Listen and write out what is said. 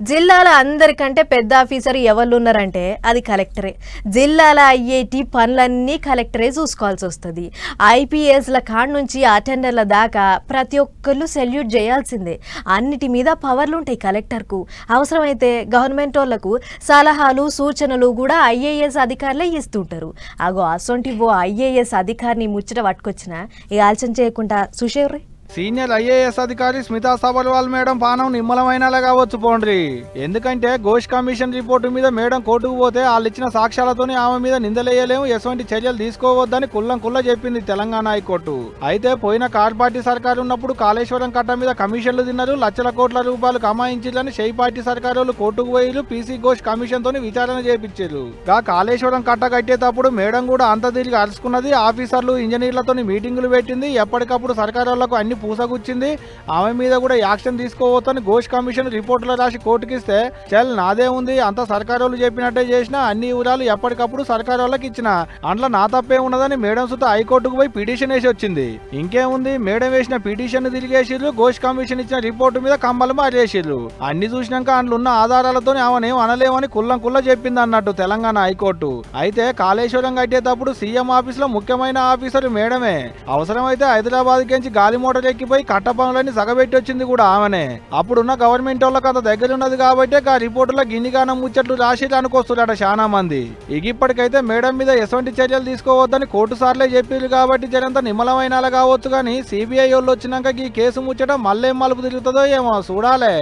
జిల్లాల అందరికంటే పెద్ద ఆఫీసర్ ఎవరు ఉన్నారంటే అది కలెక్టరే. జిల్లాల ఐఐటి పనులన్నీ కలెక్టరే చూసుకోవాల్సి వస్తుంది. ఐపీఎస్ల కాడ నుంచి అటెండర్ల దాకా ప్రతి ఒక్కళ్ళు సెల్యూట్ చేయాల్సిందే. అన్నిటి మీద పవర్లు ఉంటాయి కలెక్టర్కు. అవసరమైతే గవర్నమెంట్ వాళ్ళకు సలహాలు సూచనలు కూడా ఐఏఎస్ అధికారులే ఇస్తుంటారు. అగో అసొంటి ఓ ఐఏఎస్ అధికారిని ముచ్చట పట్టుకొచ్చిన ఇక ఆలోచన చేయకుండా సుషేవ్రీ సీనియర్ ఐఏఎస్ అధికారి స్మితా సబర్వాల్ మేడం పానం నిమ్మలమైనలా కావచ్చు పోండ్రి. ఎందుకంటే ఘోష్ కమిషన్ రిపోర్టు మీద మేడం కోర్టుకు పోతే వాళ్ళు ఇచ్చిన సాక్ష్యాలతోనే ఆమె మీద నిందలేయలేము ఎటువంటి చర్యలు తీసుకోవద్దని కుల్లం కుల్ల చెప్పింది తెలంగాణ హైకోర్టు. అయితే పోయిన కార్ పార్టీ సర్కారు ఉన్నప్పుడు కాళేశ్వరం కట్ట మీద కమిషన్లు తిన్నారు లక్షల కోట్ల రూపాయలు కమాయించారని షై పార్టీ సర్కారు కోర్టుకు పోయిలు పీసీ ఘోష్ కమిషన్ తోని విచారణ చేపించారు గా కాళేశ్వరం కట్ట కట్టేటప్పుడు మేడం కూడా అంత తిరిగి అరుచుకున్నది ఆఫీసర్లు ఇంజనీర్లతో మీటింగులు పెట్టింది ఎప్పటికప్పుడు సర్కారులకు అన్ని పూసగుచ్చింది. ఆమె మీద కూడా యాక్షన్ తీసుకోవచ్చని ఘోష్ కమిషన్ రిపోర్టులో రాసి కోర్టుకి ఇస్తే చల్ నాదే ఉంది అంత సర్కారోళ్ళు చెప్పినట్టే చేసిన అన్ని వివరాలు ఎప్పటికప్పుడు సర్కారోళ్ళకి ఇచ్చిన. అందులో నా తప్పే ఉన్నదని మేడం సుత హైకోర్టుకు పోయి పిటిషన్ వేసి వచ్చింది ఇంకేముంది? మేడం వేసిన పిటిషన్ తిరిగేసిర్రు ఘోష్ కమిషన్ ఇచ్చిన రిపోర్టు మీద కమ్మలు మారేసిర్రు. అన్ని చూసినాక అందులో ఉన్న ఆధారాలతో ఆమెనేం అనలేమని కుల్లం కుల్ల చెప్పింది అన్నట్టు తెలంగాణ హైకోర్టు. అయితే కాళేశ్వరం కట్టేటప్పుడు సీఎం ఆఫీస్లో ముఖ్యమైన ఆఫీసర్ మేడమే. అవసరమైతే హైదరాబాద్ కెంచి గాలి మోటార్ ఎక్కిపోయి కట్ట పనులన్నీ సగబెట్టి వచ్చింది కూడా ఆమెనే. అప్పుడున్న గవర్నమెంట్ వాళ్ళకి అంత దగ్గర ఉన్నది కాబట్టి ఆ రిపోర్టులో గిన్నిగానం ముచ్చట్లు రాసి అనుకొస్తున్నారట చాలా మంది. ఇక ఇప్పటికైతే మేడం మీద ఎటువంటి చర్యలు తీసుకోవద్దని కోర్టు సార్లే చెప్పారు కాబట్టి జరంత నిమ్మలమైన కావచ్చు కానీ సిబిఐ వాళ్ళు వచ్చినాక ఈ కేసు ముచ్చట మళ్ళీ మలుపు తిరుగుతుందో ఏమో చూడాలే.